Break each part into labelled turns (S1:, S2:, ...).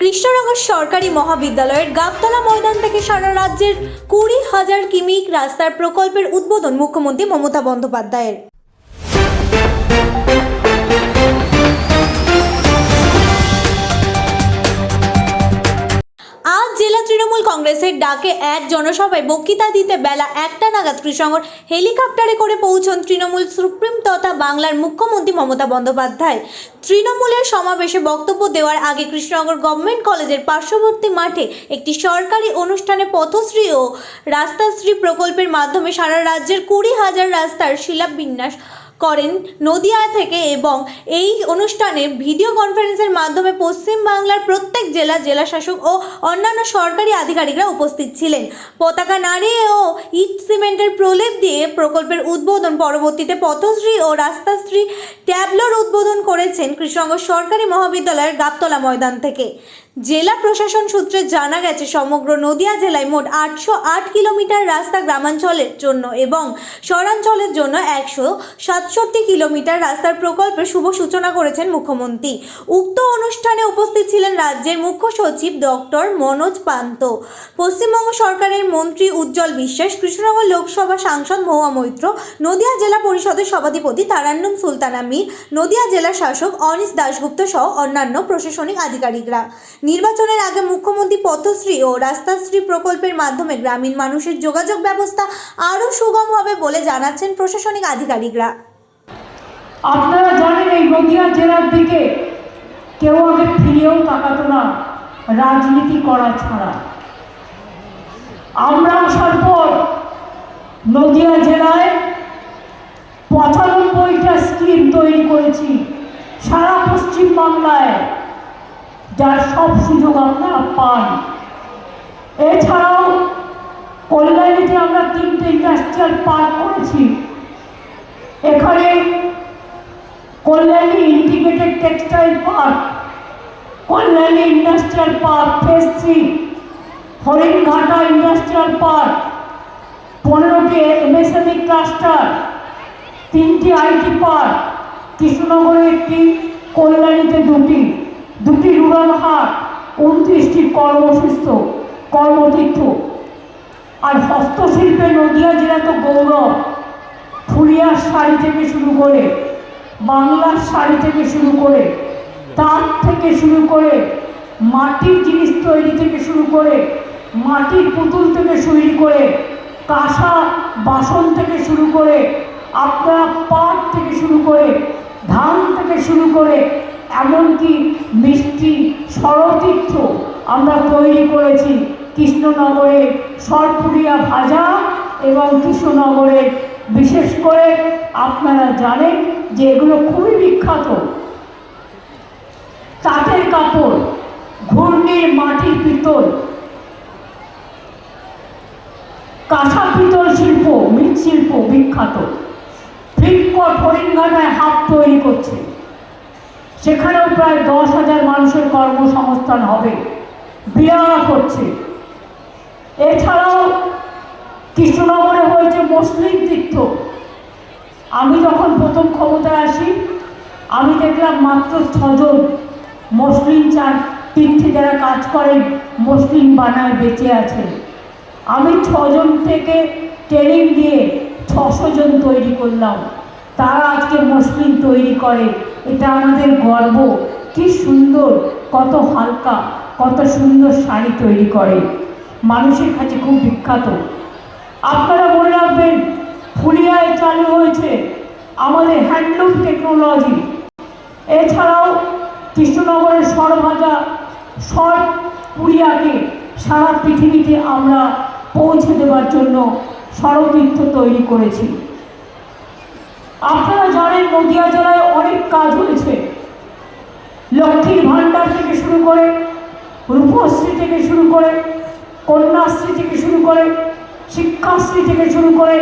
S1: কৃষ্ণনগর সরকারি মহাবিদ্যালয়ের গাবতলা ময়দান থেকে সারা রাজ্যের কুড়ি হাজার কিমিক রাস্তার প্রকল্পের উদ্বোধন মুখ্যমন্ত্রী মমতা বন্দ্যোপাধ্যায়ের। ডাকে এক জনসভায় বক্তৃতা দিতে বেলা একটা নাগাদ কৃষ্ণনগর হেলিকপ্টারে করে পৌঁছন তৃণমূল সুপ্রিম তথা বাংলার মুখ্যমন্ত্রী মমতা বন্দ্যোপাধ্যায়। তৃণমূলের সমাবেশে বক্তব্য দেওয়ার আগে কৃষ্ণনগর গভর্নমেন্ট কলেজের পার্শ্ববর্তী মাঠে একটি সরকারি অনুষ্ঠানে পথশ্রী ও রাস্তাশ্রী প্রকল্পের মাধ্যমে সারা রাজ্যের কুড়ি হাজার রাস্তার শিলাবিন্যাস করেন। নদিয়া থেকে এবং এই অনুষ্ঠানে ভিডিও কনফারেন্সের মাধ্যমে পশ্চিম বাংলার প্রত্যেক জেলা জেলাশাসক ও অন্যান্য সরকারি আধিকারিকরা উপস্থিত ছিলেন। পতাকা নাড়িয়ে ও ইট সিমেন্টের প্রলেপ দিয়ে প্রকল্পের উদ্বোধন পরবর্তীতে পথশ্রী ও রাস্তাশ্রী ট্যাবলোর উদ্বোধন করেছেন কৃষ্ণনগর সরকারি মহাবিদ্যালয়ের গাবতলা ময়দান থেকে। জেলা প্রশাসন সূত্রে জানা গেছে, সমগ্র নদিয়া জেলায় মোট আটশো আট কিলোমিটার রাস্তা গ্রামাঞ্চলের জন্য এবং শহরাঞ্চলের জন্য একশো সাতষট্টি কিলোমিটার রাস্তার প্রকল্পের শুভ সূচনা করেছেন মুখ্যমন্ত্রী। উক্ত অনুষ্ঠানে উপস্থিত ছিলেন রাজ্যের মুখ্য সচিব ডক্টর মনোজ পান্ত, পশ্চিমবঙ্গ সরকারের মন্ত্রী উজ্জ্বল বিশ্বাস, কৃষ্ণনগর লোকসভা সাংসদ মহুয়া মৈত্র, নদিয়া জেলা পরিষদের সভাধিপতি তারান্নুম সুলতানা মীর, নদিয়া জেলা শাসক অনিস দাশগুপ্ত সহ অন্যান্য প্রশাসনিক আধিকারিকরা। নির্বাচনের আগে মুখ্যমন্ত্রী পথশ্রী ও রাস্তাশ্রী প্রকল্পের মাধ্যমে গ্রামীণ মানুষের যোগাযোগ ব্যবস্থা আরও সুগম হবে বলে জানাচ্ছেন প্রশাসনিক আধিকারিকরা।
S2: আপনারা জানেন এই নদিয়া জেলার দিকে কেউ আগে ফিরেও তাকাতো না রাজনীতি করা ছাড়া। আমরা আসার পর নদিয়া জেলায় পঁচানব্বইটা স্কিম তৈরি করেছি সারা পশ্চিম বাংলায় যার সব সুযোগ আমরা পান এছাড়াও কল্যাণীতে আমরা তিনটে ইন্ডাস্ট্রিয়াল পার্ক করেছি। এখানে Kalyani integrated textile park Kalyani industrial park phase three Haringhata industrial park পনেরোটি এমএসএমই ক্লাস্টার তিনটি আইটি পার্ক কৃষ্ণনগরে একটি, কল্যাণীতে দুটি। দুটি রুরাল হাট, উনত্রিশটি কর্মসূস্থ কর্মতীর্থ। আর হস্তশিল্পে নদিয়া জেলা তো গৌরব। ফুলিয়ার শাড়ি থেকে শুরু করে বাংলার শাড়ি থেকে শুরু করে তাঁত থেকে শুরু করে মাটির জিনিস তৈরি থেকে শুরু করে মাটির পুতুল থেকে শুরু করে কাঁসা বাসন থেকে শুরু করে আপনারা পাট থেকে শুরু করে ধান থেকে শুরু করে এমনকি মিষ্টি সরতীর্থ আমরা তৈরি করেছি কৃষ্ণনগরে সরপুরিয়া ভাজা এবং কৃষ্ণনগরে বিশেষ করে আপনারা জানেন যে এগুলো খুবই বিখ্যাত। তাঁতের কাপড়, ঘূর্ণির মাটির পিতল কাঁচা পিতল শিল্প, মৃৎশিল্প বিখ্যাত। ফ্লিপকট হরিণঘাটায় হাত তৈরি করছে। সেখানেও প্রায় দশ হাজার মানুষের কর্মসংস্থান হবে। বিরাট হচ্ছে। এছাড়াও কৃষ্ণনগরে হয়েছে মুসলিম তীর্থ। আমি যখন প্রথম ক্ষমতায় আসি, আমি দেখলাম মাত্র ছজন মুসলিম চার তীর্থে যারা কাজ করেন মুসলিম বানায়, বেঁচে আছেন আমি ছজন থেকে ট্রেনিং দিয়ে ছশো জন তৈরি করলাম। তারা আজকে মুসলিম তৈরি করে। এটা আমাদের গর্ব। কি সুন্দর, কত হালকা, কত সুন্দর শাড়ি তৈরি করে। মানুষের কাছে খুব বিখ্যাত। আপনারা মনে রাখবেন, ফুলিয়ায় চালু হয়েছে আমাদের হ্যান্ডলুম টেকনোলজি। এছাড়াও কৃষ্ণনগরের সরভাজা সর পুরিয়াকে সারা পৃথিবীতে আমরা পৌঁছে দেওয়ার জন্য সরতীর্থ তৈরি করেছি। আপনারা জানেন নদিয়া জেলায় অনেক কাজ হয়েছে। লক্ষ্মীর ভাণ্ডার থেকে শুরু করে, রূপশ্রী থেকে শুরু করে, কন্যাশ্রী থেকে শুরু করে, শিক্ষাশ্রী থেকে শুরু করে,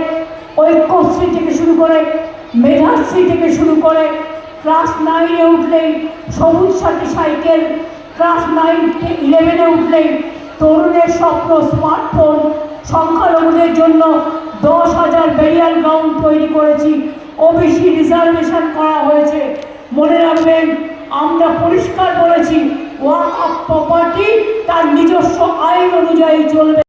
S2: ঐক্যশ্রী থেকে শুরু করে, মেধাশ্রী থেকে শুরু করে, ক্লাস নাইনে উঠলেই সবুজ সাথী সাইকেল, ক্লাস নাইন ইলেভেনে উঠলেই তরুণের স্বপ্ন স্মার্টফোন, সংখ্যালঘুদের জন্য দশ হাজার বেরিয়াল গ্রাউন্ড তৈরি করেছি। ওবিসি রিজার্ভেশন করা হয়েছে। মনে রাখবেন, আমরা পরিষ্কার বলেছি ওয়াক অফ প্রপার্টি তার নিজস্ব আইন অনুযায়ী চলবে।